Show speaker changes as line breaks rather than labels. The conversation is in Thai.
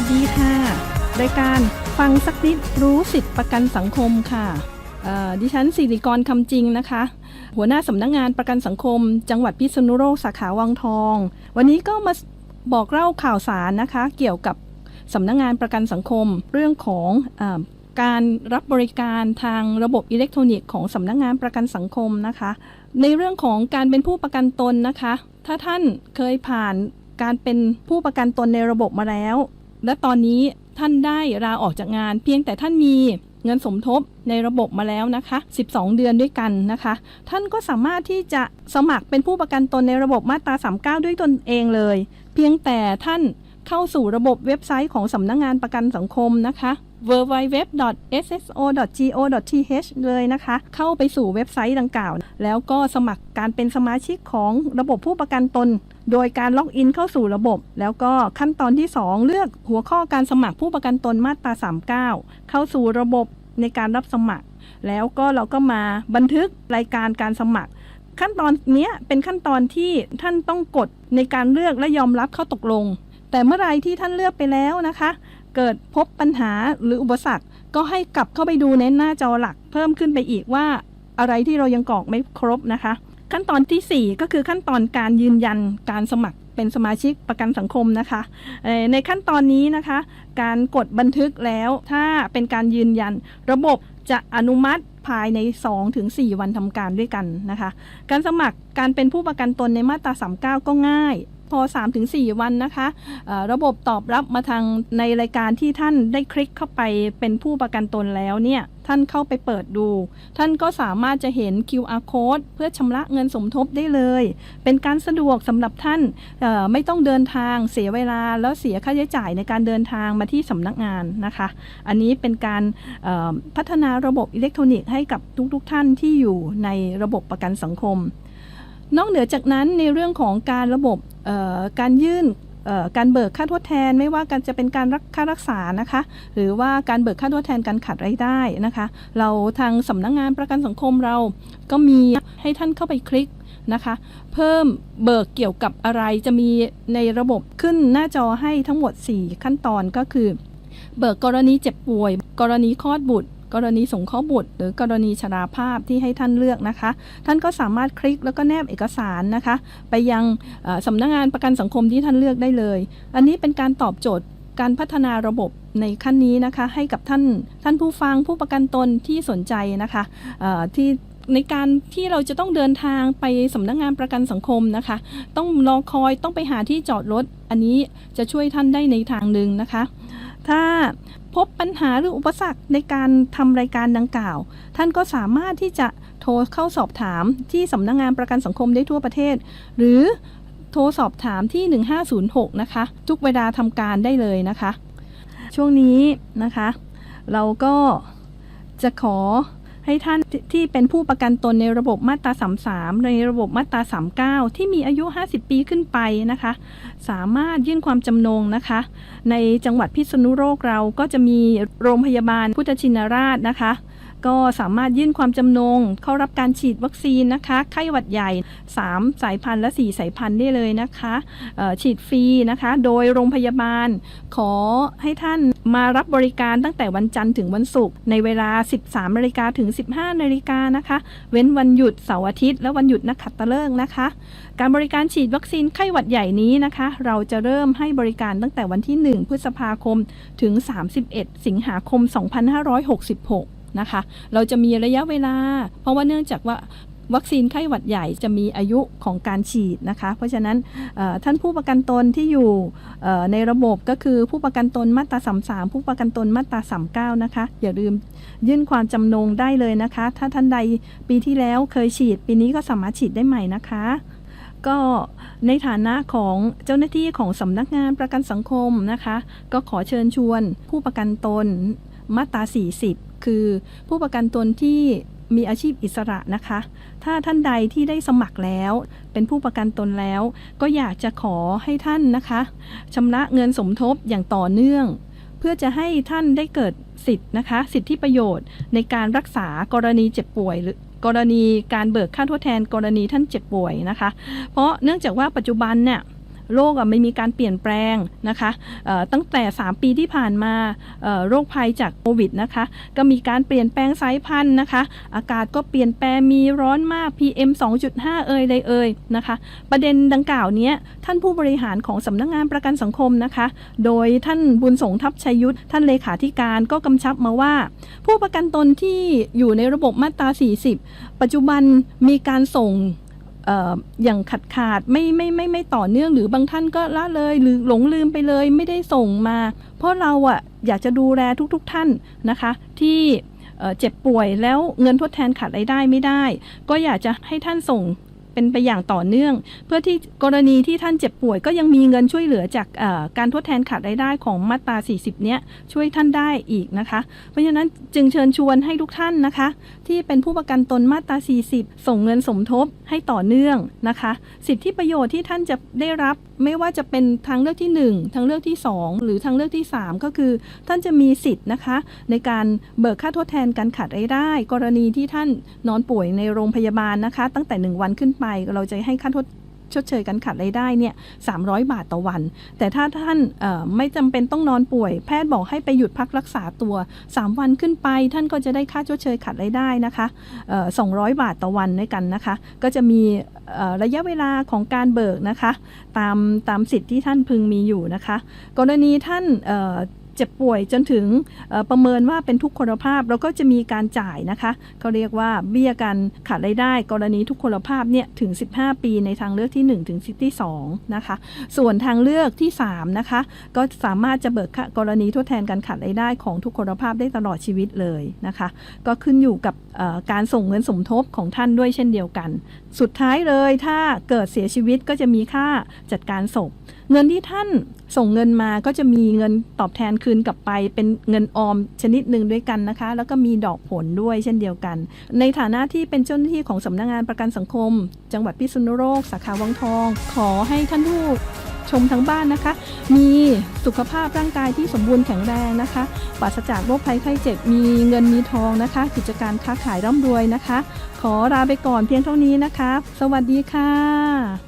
วัสดีค่ะ รายการฟังสักนิดรู้สิทธิประกันสังคมค่ะ ดิฉันสิริกรคำจริงนะคะ หัวหน้าสำนักงงานประกันสังคม จังหวัดพิษณุโลกสาขาวังทอง วันนี้ก็มาบอกเล่าข่าวสารนะคะ เกี่ยวกับสำนักงงานประกันสังคม เรื่องของอการรับบริการทางระบบอิเล็กทรอนิกส์ของสำนักงงานประกันสังคมนะคะ ในเรื่องของการเป็นผู้ประกันตนนะคะ ถ้าท่านเคยผ่านการเป็นผู้ประกันตนในระบบมาแล้ว และตอนนี้ท่านได้ลาออกจากงาน เพียงแต่ท่านมีเงินสมทบในระบบมาแล้วนะคะ 12 เดือนด้วยกันนะคะ ท่านก็สามารถที่จะสมัครเป็นผู้ประกันตนในระบบมาตรา 39 ด้วยตนเองเลย เพียงแต่ท่านเข้าสู่ระบบเว็บไซต์ของสำนักงงานประกันสังคมนะคะ www.sso.go.th เลยนะคะ เข้าไปสู่เว็บไซต์ดังกล่าว แล้วก็สมัครการเป็นสมาชิกของระบบผู้ประกันตน โดยการล็อกอินเข้าสู่ระบบ แล้วก็ขั้นตอนที่ 2 เลือกหัวข้อการสมัครผู้ประกันตนมาตรา 39 เข้าสู่ระบบในการรับสมัคร แล้วก็เราก็มาบันทึกรายการการสมัคร ขั้นตอนนี้เป็นขั้นตอนที่ท่านต้องกดในการเลือกและยอมรับเข้าตกลง แต่เมื่อไรที่ท่านเลือกไปแล้วนะคะ เกิดพบปัญหาหรืออุปสรรค ก็ให้กลับเข้าไปดูในหน้าจอหลัก เพิ่มขึ้นไปอีกว่าอะไรที่เรายังกรอกไม่ครบนะคะ ขั้นตอนทีสี่ 4 ก็คือขั้นตอนการยืนยันการสมัครเป็นสมาชิกประกันสังคมนะคะในขั้นตอนนี้นะคะ การกดบันทึกแล้วถ้าเป็นการยืนยัน ระบบจะอนุมัติภายใน 2-4 วันทำการด้วยกันนะคะ การสมัครการเป็นผู้ประกันตนในมาตรา 39 ก็ง่าย พอ 3-4 วันนะคะระบบตอบรับมาทางในรายการที่ท่านได้คลิกเข้าไปเป็นผู้ประกันตนแล้วเนี่ยท่านเข้าไปเปิดดู ท่านก็สามารถจะเห็น QR code เพื่อชำระเงินสมทบได้เลย เป็นการสะดวกสำหรับท่านไม่ต้องเดินทางเสียเวลา แล้วเสียค่าใช้จ่ายในการเดินทางมาที่สำนักงานนะคะ อันนี้เป็นการพัฒนาระบบอิเล็กทรอนิกส์ให้กับทุกๆทท่านที่อยู่ในระบบประกันสังคม นอกเหนือจากนั้นในเรื่องของการระบบการยื่นการเบิกค่าทดแทนไม่ว่าการจะเป็นการรักค่ารักษานะคะ หรือว่าการเบิกค่าทดแทนการขาดรายได้นะคะ เราทางสำนักงงานประกันสังคมเราก็มีให้ท่านเข้าไปคลิกนะคะ เพิ่มเบิกเกี่ยวกับอะไรจะมีในระบบขึ้นหน้าจอให้ทั้งหมด 4 ขั้นตอนก็คือ เบิกกรณีเจ็บป่วย กรณีคลอดบุตร กรณีสงเคราะห์บุตร หรือกรณีชราภาพที่ให้ท่านเลือกนะคะ ท่านก็สามารถคลิกแล้วก็แนบเอกสารนะคะ ไปยังสำนักงานประกันสังคมที่ท่านเลือกได้เลย อันนี้เป็นการตอบโจทย์การพัฒนาระบบในขั้นนี้นะคะ ให้กับท่านท่านผู้ฟังผู้ประกันตนที่สนใจนะคะที่ในการที่เราจะต้องเดินทางไปสำนักงานประกันสังคมนะคะ ต้องรอคอยต้องไปหาที่จอดรถ อันนี้จะช่วยท่านได้ในทางหนึ่งนะคะ ถ้า พบปัญหาหรืออุปสรรคในการทำรายการดังกล่าว ท่านก็สามารถที่จะโทรเข้าสอบถามที่สำนักงานประกันสังคมได้ทั่วประเทศ หรือโทรสอบถามที่ 1506 นะคะ ทุกเวลาทำการได้เลยนะคะ ช่วงนี้นะคะ เราก็จะขอ ให้ท่านที่เป็นผู้ประกันตนในระบบมาตรา 33 ในระบบมาตรา 39 ที่มีอายุ 50 ปีขึ้นไปนะคะ สามารถยื่นความจำนงนะคะ ในจังหวัดพิษณุโลกเราก็จะมีโรงพยาบาลพุทธชินราชนะคะ ก็สามารถยื่นความจำนง เข้ารับการฉีดวัคซีนนะคะ ไข้หวัดใหญ่ 3 สายพันธุ์และ 4 สายพันธุ์ได้เลยนะคะฉีดฟรีนะคะ โดยโรงพยาบาล ขอให้ท่านมารับบริการตั้งแต่วันจันทร์ถึงวันศุกร์ในเวลา 13นาฬิกาถึง 15นาฬิกานะคะ เว้นวันหยุดเสาร์อาทิตย์ และวันหยุดนักขัตฤกษ์นะคะ การบริการฉีดวัคซีนไข้หวัดใหญ่นี้นะคะ เราจะเริ่มให้บริการตั้งแต่วันที่ 1 พฤษภาคมถึง 31 สิงหาคม 2566 นะคะ เราจะมีระยะเวลา เพราะว่าเนื่องจากว่าวัคซีนไข้หวัดใหญ่จะมีอายุของการฉีดนะคะ เพราะฉะนั้นท่านผู้ประกันตนที่อยู่ในระบบก็คือผู้ประกันตนมาตรา33 ผู้ประกันตนมาตรา39 นะคะ อย่าลืมยื่นความจำนงได้เลยนะคะ ถ้าท่านใดปีที่แล้วเคยฉีด ปีนี้ก็สามารถฉีดได้ใหม่นะคะก็ในฐานะของเจ้าหน้าที่ของสำนักงานประกันสังคมนะคะ ก็ขอเชิญชวนผู้ประกันตนมาตรา 40 คือผู้ประกันตนที่มีอาชีพอิสระนะคะ ถ้าท่านใดที่ได้สมัครแล้ว เป็นผู้ประกันตนแล้ว ก็อยากจะขอให้ท่านนะคะชำระเงินสมทบอย่างต่อเนื่อง เพื่อจะให้ท่านได้เกิดสิทธิ์นะคะ สิทธิประโยชน์ ในการรักษากรณีเจ็บป่วยหรือกรณีการเบิกค่าทดแทนกรณีท่านเจ็บป่วยนะคะ เพราะเนื่องจากว่าปัจจุบันเนี่ย โรคอะไม่มีการเปลี่ยนแปลงนะคะตั้งแต่ 3 ปีที่ผ่านมาโรคภัยจากโควิดนะคะก็มีการเปลี่ยนแปลงสายพันธุ์นะคะ อากาศก็เปลี่ยนแปลงมีร้อนมาก PM 2.5 เอ่ยใดเอ่ยนะคะ ประเด็นดังกล่าวเนี้ยท่านผู้บริหารของสำนักงานประกันสังคมนะคะ โดยท่านบุญสงทัพชัยยุทธท่านเลขาธิการก็กำชับมาว่า ผู้ประกันตนที่อยู่ในระบบมาตรา 40 ปัจจุบันมีการส่ง อย่างขาดขาดไม่ไม่ไม่ไม่ต่อเนื่องหรือบางท่านก็ละเลยหรือหลงลืมไปเลยไม่ได้ส่งมา เพราะเราอะอยากจะดูแลทุกๆทท่านนะคะ ที่เจ็บป่วยแล้วเงินทดแทนขาดรายได้ไม่ได้ ก็อยากจะให้ท่านส่ง เป็นไปอย่างต่อเนื่อง เพื่อที่กรณีที่ท่านเจ็บป่วย ก็ยังมีเงินช่วยเหลือจากการทดแทนขาดรายได้ของมาตรา 40 เนี้ยช่วยท่านได้อีกนะคะ เพราะฉะนั้นจึงเชิญชวนให้ทุกท่านนะคะ ที่เป็นผู้ประกันตนมาตรา 40 ส่งเงินสมทบให้ต่อเนื่องนะคะ สิทธิประโยชน์ที่ท่านจะได้รับ ไม่ว่าจะเป็นทางเลือกที่ 1 ทางเลือกที่ 2 หรือทางเลือกที่ 3 ก็คือ ท่านจะมีสิทธิ์นะคะ ในการเบิกค่าทดแทนการขาดรายได้ กรณีที่ท่านนอนป่วยในโรงพยาบาลนะคะ ตั้งแต่ 1 วันขึ้นไปเราจะให้ค่าทด ชดเชยการขาดรายได้เนี่ย300บาทต่อวัน แต่ถ้าท่านไม่จำเป็นต้องนอนป่วย แพทย์บอกให้ไปหยุดพักรักษาตัว 3 วันขึ้นไป ท่านก็จะได้ค่าชดเชยขาดรายได้นะคะเอ่อ200 บาทต่อวันด้วยกันนะคะ ก็จะมีระยะเวลาของการเบิกนะคะ ตามตามสิทธิ์ที่ท่านพึงมีอยู่นะคะ กรณีท่าน เจ็บป่วยจนถึงประเมินว่าเป็นทุกขลภาพเราก็จะมีการจ่ายนะคะเขาเรียกว่าเบี้ยการขาดรายได้ กรณีทุกขลภาพเนี่ยถึง 15 ปีในทางเลือกที่ 1 ถึงที่2นะคะส่วนทางเลือกที่3นะคะก็สามารถจะเบิกกรณีทดแทนการขาดรายได้ของทุกขลภาพได้ตลอดชีวิตเลยนะคะก็ขึ้นอยู่กับการส่งเงินสมทบของท่านด้วยเช่นเดียวกัน สุดท้ายเลยถ้าเกิดเสียชีวิตก็จะมีค่าจัดการศพ เงินที่ท่านส่งเงินมาก็จะมีเงินตอบแทนคืนกลับไป เป็นเงินออมชนิดหนึ่งด้วยกันนะคะ แล้วก็มีดอกผลด้วยเช่นเดียวกัน ในฐานะที่เป็นเจ้าหน้าที่ของสำนักงานประกันสังคม จังหวัดพิษณุโลกสาขาวังทอง ขอให้ท่านผู้ชมทั้งบ้านนะคะ มีสุขภาพร่างกายที่สมบูรณ์แข็งแรงนะคะปราศจากโรคภัยไข้เจ็บ มีเงินมีทองนะคะ กิจการค้าขายร่ำรวยนะคะ ขอลาไปก่อนเพียงเท่านี้นะคะ สวัสดีค่ะ